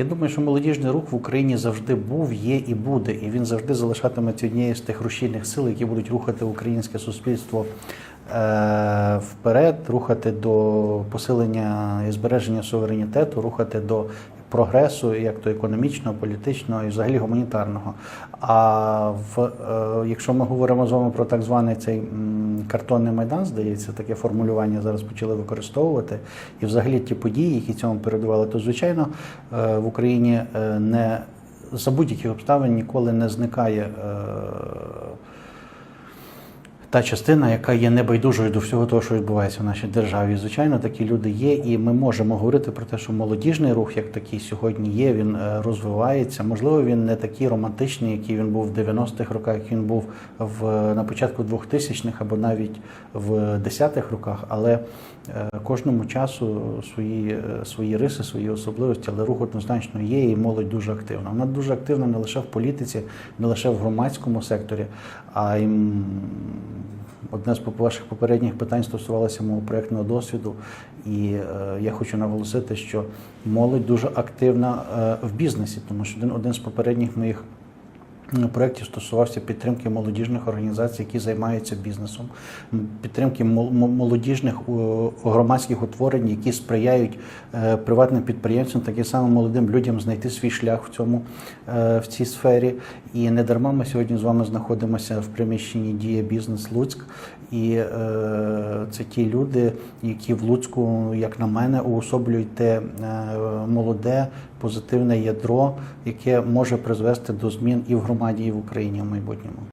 Я думаю, що молодіжний рух в Україні завжди був, є і буде, і він завжди залишатиметься однією з тих рушійних сил, які будуть рухати українське суспільство е, вперед, рухати до посилення і збереження суверенітету, рухати до прогресу, як то економічного, політичного і взагалі гуманітарного. А в, е, якщо ми говоримо з вами про так званий цей картонний майдан, здається, таке формулювання зараз почали використовувати, і взагалі ті події, які цьому передували, то звичайно е, в Україні е, не за будь-яких обставин ніколи не зникає. Та частина, яка є небайдужою до всього того, що відбувається в нашій державі. Звичайно, такі люди є, і ми можемо говорити про те, що молодіжний рух, як такий сьогодні є, він е, розвивається. Можливо, він не такий романтичний, який він був в 90-х роках, як він був в на початку 2000-х або навіть в 10-х роках, але е, кожному часу свої, е, свої риси, свої особливості, але рух однозначно є, і молодь дуже активна. Вона дуже активна не лише в політиці, не лише в громадському секторі, а й Одне з ваших попередніх питань стосувалося мого проєктного досвіду, і е, я хочу наголосити, що молодь дуже активна е, в бізнесі, тому що один, один з попередніх моїх проєктів стосувався підтримки молодіжних організацій, які займаються бізнесом, підтримки мол- молодіжних громадських утворень, які сприяють е, приватним підприємцям, таким самим молодим людям знайти свій шлях в цьому е, в цій сфері. І не дарма ми сьогодні з вами знаходимося в приміщенні Дія Бізнес Луцьк. І е, це ті люди, які в Луцьку, як на мене, уособлюють те молоде позитивне ядро, яке може призвести до змін і в громаді, в Україні в майбутньому.